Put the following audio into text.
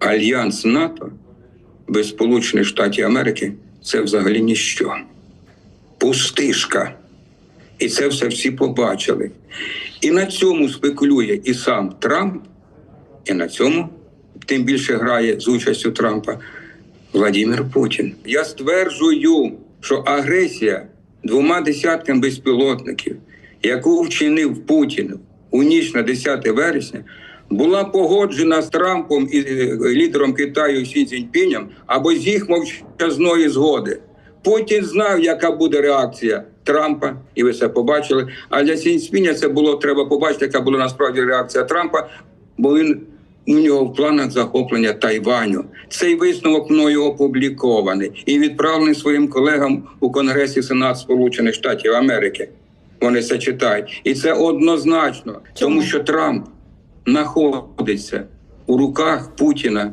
альянс НАТО без Сполучених Штатів Америки це взагалі ніщо. Пустишка. І це все всі побачили. І на цьому спекулює і сам Трамп, і на цьому тим більше грає з участю Трампа Владимир Путін. Я стверджую, що агресія двома десяткам безпілотників, яку вчинив Путін у ніч на 10 вересня, була погоджена з Трампом і е, лідером Китаю Сі Цзіньпінем або з їх мовчазної згоди. Путін знав, яка буде реакція Трампа, і ви це побачили. А для Сі Цзіньпіня це було треба побачити, яка була насправді реакція Трампа, бо він у нього в планах захоплення Тайваню. Цей висновок мною опублікований і відправлений своїм колегам у Конгресі Сенат Сполучених Штатів Америки. Вони це читають, і це однозначно, тому що Трамп знаходиться у руках Путіна